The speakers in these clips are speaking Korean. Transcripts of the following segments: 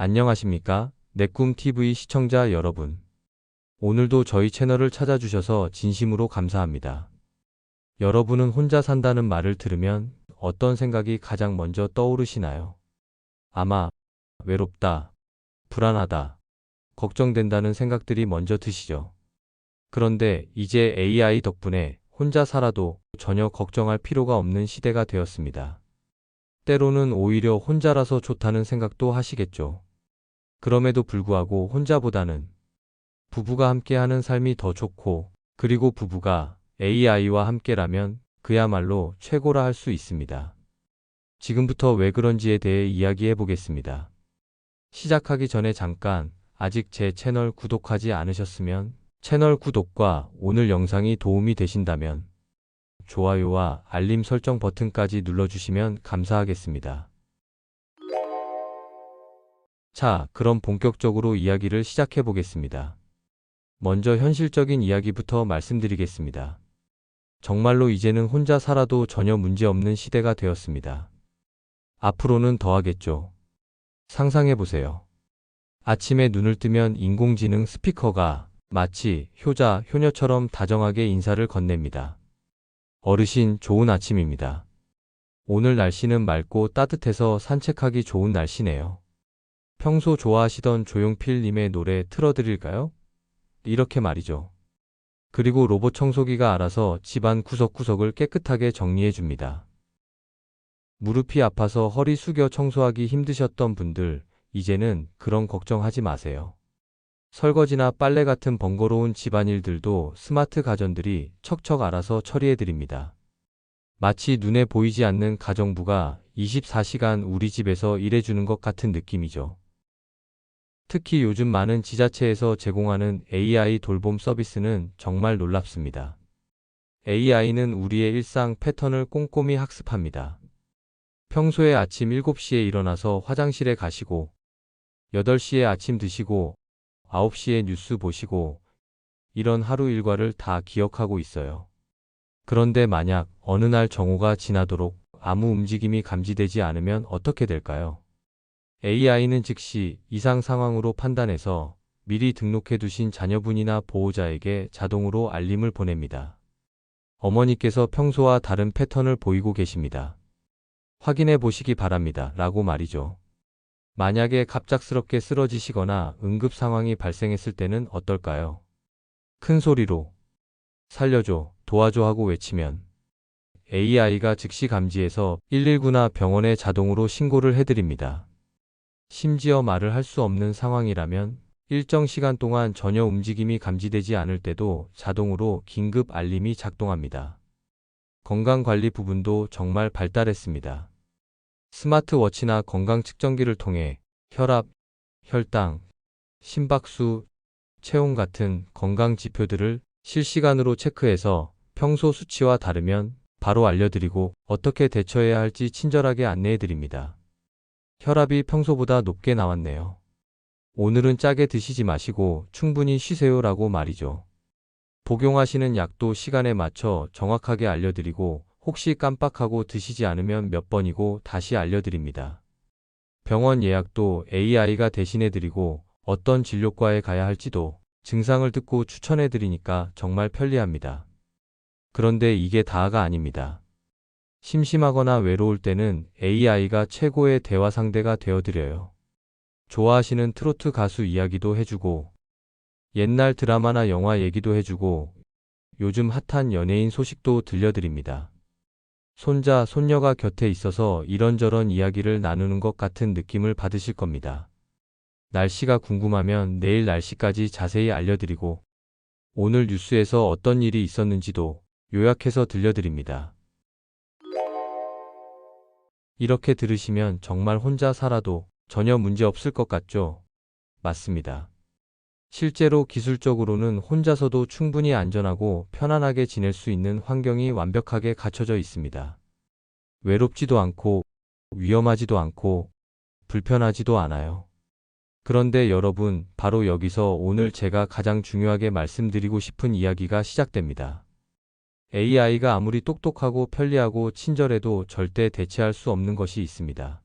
안녕하십니까? 내꿈TV 시청자 여러분. 오늘도 저희 채널을 찾아주셔서 진심으로 감사합니다. 여러분은 혼자 산다는 말을 들으면 어떤 생각이 가장 먼저 떠오르시나요? 아마 외롭다, 불안하다, 걱정된다는 생각들이 먼저 드시죠. 그런데 이제 AI 덕분에 혼자 살아도 전혀 걱정할 필요가 없는 시대가 되었습니다. 때로는 오히려 혼자라서 좋다는 생각도 하시겠죠. 그럼에도 불구하고 혼자보다는 부부가 함께하는 삶이 더 좋고 그리고 부부가 AI와 함께라면 그야말로 최고라 할 수 있습니다. 지금부터 왜 그런지에 대해 이야기해 보겠습니다. 시작하기 전에 잠깐 아직 제 채널 구독하지 않으셨으면 채널 구독과 오늘 영상이 도움이 되신다면 좋아요와 알림 설정 버튼까지 눌러주시면 감사하겠습니다. 자, 그럼 본격적으로 이야기를 시작해 보겠습니다. 먼저 현실적인 이야기부터 말씀드리겠습니다. 정말로 이제는 혼자 살아도 전혀 문제 없는 시대가 되었습니다. 앞으로는 더 하겠죠. 상상해 보세요. 아침에 눈을 뜨면 인공지능 스피커가 마치 효자, 효녀처럼 다정하게 인사를 건넵니다. 어르신, 좋은 아침입니다. 오늘 날씨는 맑고 따뜻해서 산책하기 좋은 날씨네요. 평소 좋아하시던 조용필님의 노래 틀어드릴까요? 이렇게 말이죠. 그리고 로봇 청소기가 알아서 집안 구석구석을 깨끗하게 정리해 줍니다. 무릎이 아파서 허리 숙여 청소하기 힘드셨던 분들, 이제는 그런 걱정하지 마세요. 설거지나 빨래 같은 번거로운 집안일들도 스마트 가전들이 척척 알아서 처리해 드립니다. 마치 눈에 보이지 않는 가정부가 24시간 우리 집에서 일해주는 것 같은 느낌이죠. 특히 요즘 많은 지자체에서 제공하는 AI 돌봄 서비스는 정말 놀랍습니다. AI는 우리의 일상 패턴을 꼼꼼히 학습합니다. 평소에 아침 7시에 일어나서 화장실에 가시고, 8시에 아침 드시고, 9시에 뉴스 보시고, 이런 하루 일과를 다 기억하고 있어요. 그런데 만약 어느 날 정오가 지나도록 아무 움직임이 감지되지 않으면 어떻게 될까요? AI는 즉시 이상 상황으로 판단해서 미리 등록해 두신 자녀분이나 보호자에게 자동으로 알림을 보냅니다. 어머니께서 평소와 다른 패턴을 보이고 계십니다. 확인해 보시기 바랍니다. 라고 말이죠. 만약에 갑작스럽게 쓰러지시거나 응급 상황이 발생했을 때는 어떨까요? 큰 소리로 살려줘, 도와줘 하고 외치면 AI가 즉시 감지해서 119나 병원에 자동으로 신고를 해드립니다. 심지어 말을 할 수 없는 상황이라면 일정 시간 동안 전혀 움직임이 감지되지 않을 때도 자동으로 긴급 알림이 작동합니다. 건강관리 부분도 정말 발달했습니다. 스마트워치나 건강 측정기를 통해 혈압, 혈당, 심박수, 체온 같은 건강 지표들을 실시간으로 체크해서 평소 수치와 다르면 바로 알려드리고 어떻게 대처해야 할지 친절하게 안내해 드립니다. 혈압이 평소보다 높게 나왔네요. 오늘은 짜게 드시지 마시고 충분히 쉬세요 라고 말이죠. 복용하시는 약도 시간에 맞춰 정확하게 알려드리고 혹시 깜빡하고 드시지 않으면 몇 번이고 다시 알려드립니다. 병원 예약도 AI가 대신해드리고 어떤 진료과에 가야 할지도 증상을 듣고 추천해드리니까 정말 편리합니다. 그런데 이게 다가 아닙니다. 심심하거나 외로울 때는 AI가 최고의 대화 상대가 되어드려요. 좋아하시는 트로트 가수 이야기도 해주고, 옛날 드라마나 영화 얘기도 해주고, 요즘 핫한 연예인 소식도 들려드립니다. 손자, 손녀가 곁에 있어서 이런저런 이야기를 나누는 것 같은 느낌을 받으실 겁니다. 날씨가 궁금하면 내일 날씨까지 자세히 알려드리고, 오늘 뉴스에서 어떤 일이 있었는지도 요약해서 들려드립니다. 이렇게 들으시면 정말 혼자 살아도 전혀 문제 없을 것 같죠? 맞습니다. 실제로 기술적으로는 혼자서도 충분히 안전하고 편안하게 지낼 수 있는 환경이 완벽하게 갖춰져 있습니다. 외롭지도 않고 위험하지도 않고 불편하지도 않아요. 그런데 여러분, 바로 여기서 오늘 제가 가장 중요하게 말씀드리고 싶은 이야기가 시작됩니다. AI가 아무리 똑똑하고 편리하고 친절해도 절대 대체할 수 없는 것이 있습니다.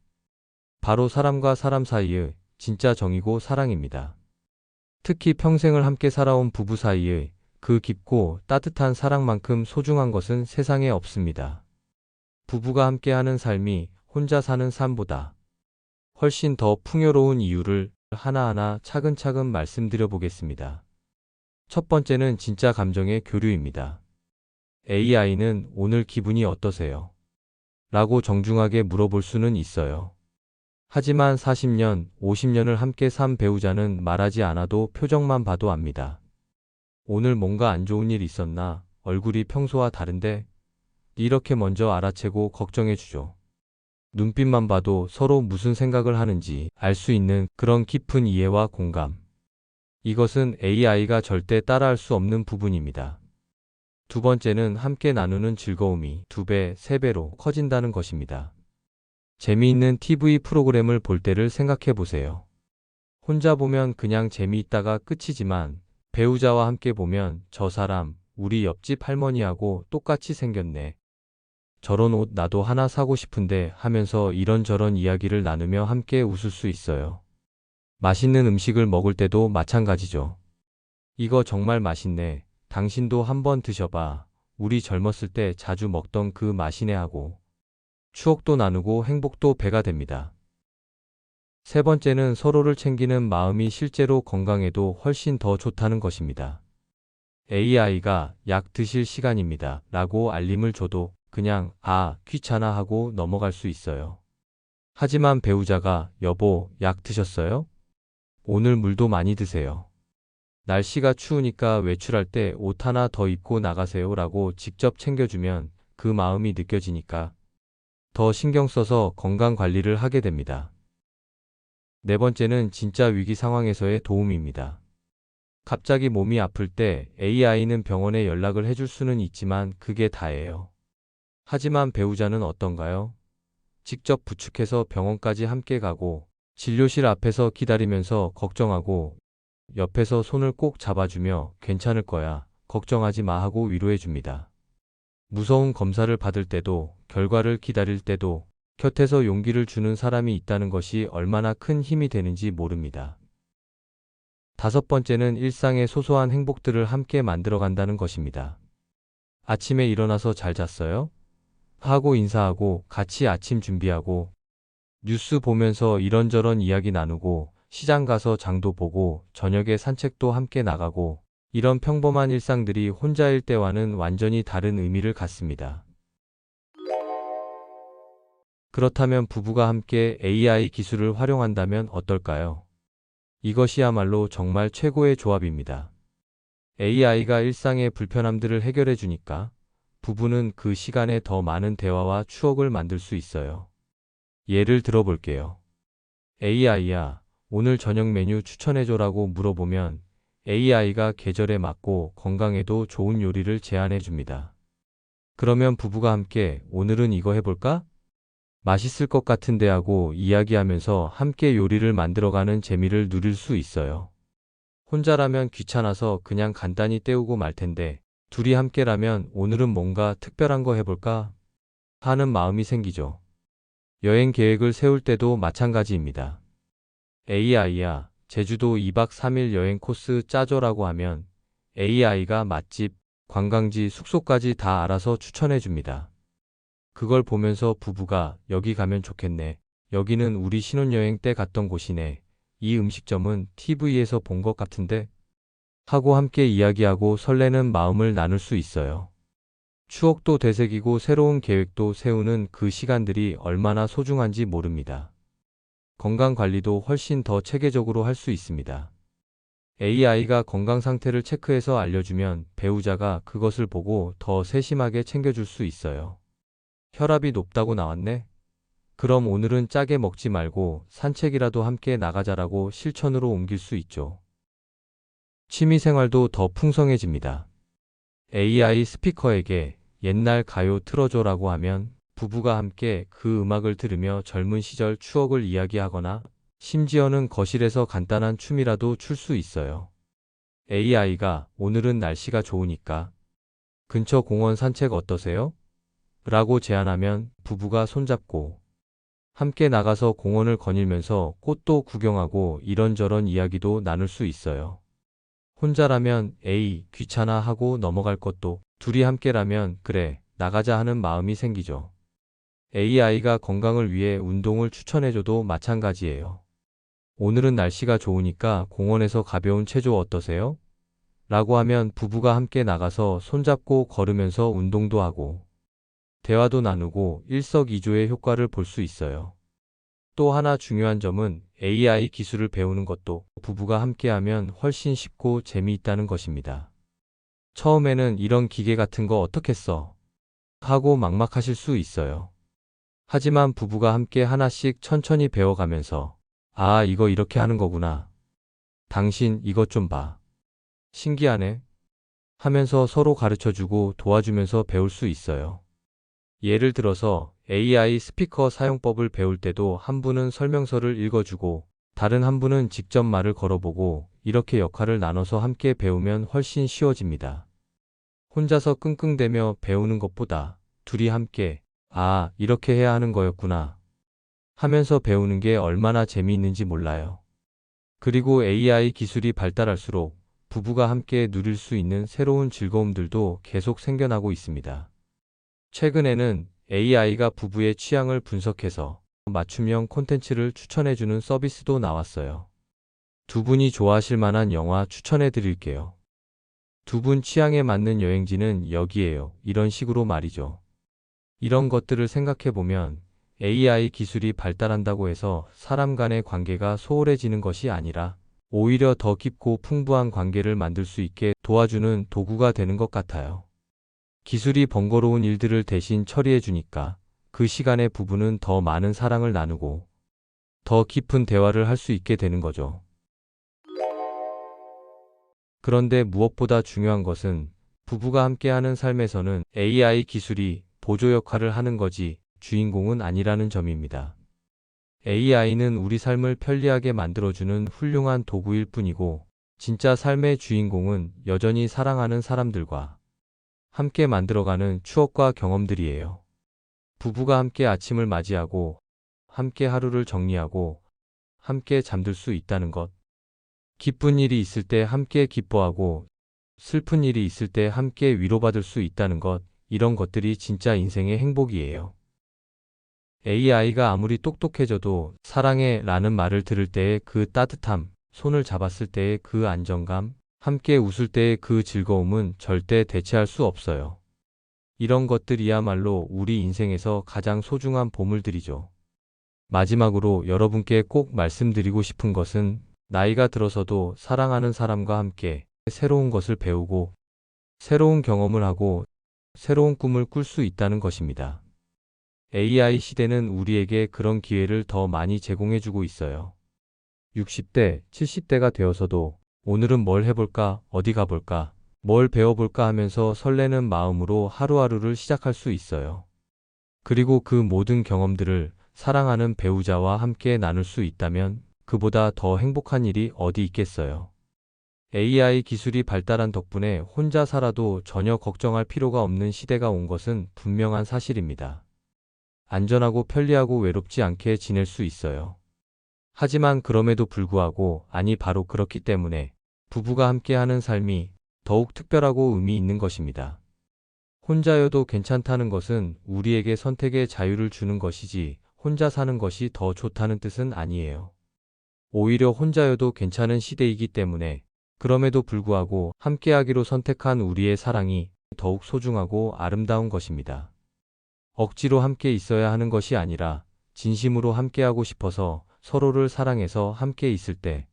바로 사람과 사람 사이의 진짜 정이고 사랑입니다. 특히 평생을 함께 살아온 부부 사이의 그 깊고 따뜻한 사랑만큼 소중한 것은 세상에 없습니다. 부부가 함께하는 삶이 혼자 사는 삶보다 훨씬 더 풍요로운 이유를 하나하나 차근차근 말씀드려 보겠습니다. 첫 번째는 진짜 감정의 교류입니다. AI는 오늘 기분이 어떠세요? 라고 정중하게 물어볼 수는 있어요. 하지만 40년, 50년을 함께 산 배우자는 말하지 않아도 표정만 봐도 압니다. 오늘 뭔가 안 좋은 일 있었나? 얼굴이 평소와 다른데? 이렇게 먼저 알아채고 걱정해 주죠. 눈빛만 봐도 서로 무슨 생각을 하는지 알 수 있는 그런 깊은 이해와 공감. 이것은 AI가 절대 따라할 수 없는 부분입니다. 두 번째는 함께 나누는 즐거움이 두 배, 세 배로 커진다는 것입니다. 재미있는 TV 프로그램을 볼 때를 생각해 보세요. 혼자 보면 그냥 재미있다가 끝이지만 배우자와 함께 보면 저 사람, 우리 옆집 할머니하고 똑같이 생겼네. 저런 옷 나도 하나 사고 싶은데 하면서 이런저런 이야기를 나누며 함께 웃을 수 있어요. 맛있는 음식을 먹을 때도 마찬가지죠. 이거 정말 맛있네. 당신도 한번 드셔봐. 우리 젊었을 때 자주 먹던 그 맛이네 하고 추억도 나누고 행복도 배가 됩니다. 세 번째는 서로를 챙기는 마음이 실제로 건강에도 훨씬 더 좋다는 것입니다. AI가 약 드실 시간입니다. 라고 알림을 줘도 그냥 아, 귀찮아 하고 넘어갈 수 있어요. 하지만 배우자가 여보, 약 드셨어요? 오늘 물도 많이 드세요. 날씨가 추우니까 외출할 때 옷 하나 더 입고 나가세요 라고 직접 챙겨주면 그 마음이 느껴지니까 더 신경 써서 건강 관리를 하게 됩니다. 네 번째는 진짜 위기 상황에서의 도움입니다. 갑자기 몸이 아플 때 AI는 병원에 연락을 해줄 수는 있지만 그게 다예요. 하지만 배우자는 어떤가요? 직접 부축해서 병원까지 함께 가고 진료실 앞에서 기다리면서 걱정하고 옆에서 손을 꼭 잡아주며 괜찮을 거야. 걱정하지 마 하고 위로해 줍니다. 무서운 검사를 받을 때도 결과를 기다릴 때도 곁에서 용기를 주는 사람이 있다는 것이 얼마나 큰 힘이 되는지 모릅니다. 다섯 번째는 일상의 소소한 행복들을 함께 만들어 간다는 것입니다. 아침에 일어나서 잘 잤어요? 하고 인사하고 같이 아침 준비하고 뉴스 보면서 이런저런 이야기 나누고 시장 가서 장도 보고 저녁에 산책도 함께 나가고 이런 평범한 일상들이 혼자일 때와는 완전히 다른 의미를 갖습니다. 그렇다면 부부가 함께 AI 기술을 활용한다면 어떨까요? 이것이야말로 정말 최고의 조합입니다. AI가 일상의 불편함들을 해결해 주니까 부부는 그 시간에 더 많은 대화와 추억을 만들 수 있어요. 예를 들어 볼게요. AI야, 오늘 저녁 메뉴 추천해줘라고 물어보면 AI가 계절에 맞고 건강에도 좋은 요리를 제안해 줍니다. 그러면 부부가 함께 오늘은 이거 해볼까? 맛있을 것 같은데 하고 이야기하면서 함께 요리를 만들어가는 재미를 누릴 수 있어요. 혼자라면 귀찮아서 그냥 간단히 때우고 말 텐데 둘이 함께라면 오늘은 뭔가 특별한 거 해볼까? 하는 마음이 생기죠. 여행 계획을 세울 때도 마찬가지입니다. AI야, 제주도 2박 3일 여행 코스 짜줘라고 하면 AI가 맛집, 관광지, 숙소까지 다 알아서 추천해 줍니다. 그걸 보면서 부부가 여기 가면 좋겠네. 여기는 우리 신혼여행 때 갔던 곳이네. 이 음식점은 TV에서 본 것 같은데? 하고 함께 이야기하고 설레는 마음을 나눌 수 있어요. 추억도 되새기고 새로운 계획도 세우는 그 시간들이 얼마나 소중한지 모릅니다. 건강 관리도 훨씬 더 체계적으로 할 수 있습니다. AI가 건강 상태를 체크해서 알려주면 배우자가 그것을 보고 더 세심하게 챙겨줄 수 있어요. 혈압이 높다고 나왔네? 그럼 오늘은 짜게 먹지 말고 산책이라도 함께 나가자라고 실천으로 옮길 수 있죠. 취미 생활도 더 풍성해집니다. AI 스피커에게 옛날 가요 틀어줘라고 하면 부부가 함께 그 음악을 들으며 젊은 시절 추억을 이야기하거나 심지어는 거실에서 간단한 춤이라도 출 수 있어요. AI가 오늘은 날씨가 좋으니까 근처 공원 산책 어떠세요? 라고 제안하면 부부가 손잡고 함께 나가서 공원을 거닐면서 꽃도 구경하고 이런저런 이야기도 나눌 수 있어요. 혼자라면 에이, 귀찮아 하고 넘어갈 것도 둘이 함께라면 그래, 나가자 하는 마음이 생기죠. AI가 건강을 위해 운동을 추천해줘도 마찬가지예요. 오늘은 날씨가 좋으니까 공원에서 가벼운 체조 어떠세요? 라고 하면 부부가 함께 나가서 손잡고 걸으면서 운동도 하고 대화도 나누고 일석이조의 효과를 볼 수 있어요. 또 하나 중요한 점은 AI 기술을 배우는 것도 부부가 함께하면 훨씬 쉽고 재미있다는 것입니다. 처음에는 이런 기계 같은 거 어떻게 써? 하고 막막하실 수 있어요. 하지만 부부가 함께 하나씩 천천히 배워가면서 아, 이거 이렇게 하는 거구나. 당신 이것 좀 봐. 신기하네. 하면서 서로 가르쳐주고 도와주면서 배울 수 있어요. 예를 들어서 AI 스피커 사용법을 배울 때도 한 분은 설명서를 읽어주고 다른 한 분은 직접 말을 걸어보고 이렇게 역할을 나눠서 함께 배우면 훨씬 쉬워집니다. 혼자서 끙끙대며 배우는 것보다 둘이 함께 아, 이렇게 해야 하는 거였구나 하면서 배우는 게 얼마나 재미있는지 몰라요. 그리고 AI 기술이 발달할수록 부부가 함께 누릴 수 있는 새로운 즐거움들도 계속 생겨나고 있습니다. 최근에는 AI가 부부의 취향을 분석해서 맞춤형 콘텐츠를 추천해주는 서비스도 나왔어요. 두 분이 좋아하실 만한 영화 추천해 드릴게요. 두 분 취향에 맞는 여행지는 여기에요. 이런 식으로 말이죠. 이런 것들을 생각해 보면 AI 기술이 발달한다고 해서 사람 간의 관계가 소홀해지는 것이 아니라 오히려 더 깊고 풍부한 관계를 만들 수 있게 도와주는 도구가 되는 것 같아요. 기술이 번거로운 일들을 대신 처리해 주니까 그 시간에 부부는 더 많은 사랑을 나누고 더 깊은 대화를 할 수 있게 되는 거죠. 그런데 무엇보다 중요한 것은 부부가 함께하는 삶에서는 AI 기술이 보조 역할을 하는 거지 주인공은 아니라는 점입니다. AI는 우리 삶을 편리하게 만들어주는 훌륭한 도구일 뿐이고 진짜 삶의 주인공은 여전히 사랑하는 사람들과 함께 만들어가는 추억과 경험들이에요. 부부가 함께 아침을 맞이하고 함께 하루를 정리하고 함께 잠들 수 있다는 것. 기쁜 일이 있을 때 함께 기뻐하고 슬픈 일이 있을 때 함께 위로받을 수 있다는 것. 이런 것들이 진짜 인생의 행복이에요. AI가 아무리 똑똑해져도 사랑해 라는 말을 들을 때의 그 따뜻함, 손을 잡았을 때의 그 안정감, 함께 웃을 때의 그 즐거움은 절대 대체할 수 없어요. 이런 것들이야말로 우리 인생에서 가장 소중한 보물들이죠. 마지막으로 여러분께 꼭 말씀드리고 싶은 것은 나이가 들어서도 사랑하는 사람과 함께 새로운 것을 배우고 새로운 경험을 하고 새로운 꿈을 꿀 수 있다는 것입니다. AI 시대는 우리에게 그런 기회를 더 많이 제공해주고 있어요. 60대, 70대가 되어서도 오늘은 뭘 해볼까, 어디 가볼까, 뭘 배워볼까 하면서 설레는 마음으로 하루하루를 시작할 수 있어요. 그리고 그 모든 경험들을 사랑하는 배우자와 함께 나눌 수 있다면 그보다 더 행복한 일이 어디 있겠어요. AI 기술이 발달한 덕분에 혼자 살아도 전혀 걱정할 필요가 없는 시대가 온 것은 분명한 사실입니다. 안전하고 편리하고 외롭지 않게 지낼 수 있어요. 하지만 그럼에도 불구하고 아니 바로 그렇기 때문에 부부가 함께하는 삶이 더욱 특별하고 의미 있는 것입니다. 혼자여도 괜찮다는 것은 우리에게 선택의 자유를 주는 것이지 혼자 사는 것이 더 좋다는 뜻은 아니에요. 오히려 혼자여도 괜찮은 시대이기 때문에 그럼에도 불구하고 함께하기로 선택한 우리의 사랑이 더욱 소중하고 아름다운 것입니다. 억지로 함께 있어야 하는 것이 아니라 진심으로 함께하고 싶어서 서로를 사랑해서 함께 있을 때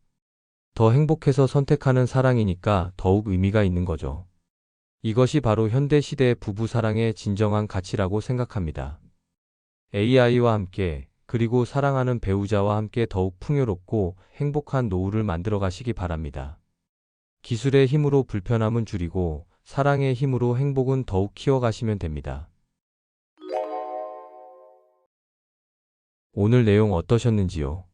더 행복해서 선택하는 사랑이니까 더욱 의미가 있는 거죠. 이것이 바로 현대 시대의 부부 사랑의 진정한 가치라고 생각합니다. AI와 함께 그리고 사랑하는 배우자와 함께 더욱 풍요롭고 행복한 노후를 만들어 가시기 바랍니다. 기술의 힘으로 불편함은 줄이고 사랑의 힘으로 행복은 더욱 키워가시면 됩니다. 오늘 내용 어떠셨는지요?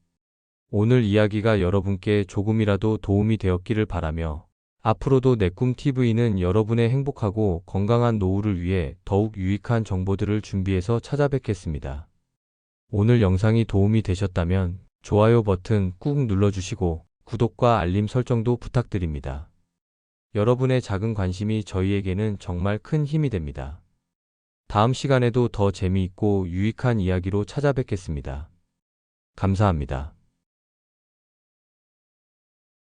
오늘 이야기가 여러분께 조금이라도 도움이 되었기를 바라며 앞으로도 내꿈TV는 여러분의 행복하고 건강한 노후를 위해 더욱 유익한 정보들을 준비해서 찾아뵙겠습니다. 오늘 영상이 도움이 되셨다면 좋아요 버튼 꾹 눌러주시고 구독과 알림 설정도 부탁드립니다. 여러분의 작은 관심이 저희에게는 정말 큰 힘이 됩니다. 다음 시간에도 더 재미있고 유익한 이야기로 찾아뵙겠습니다. 감사합니다.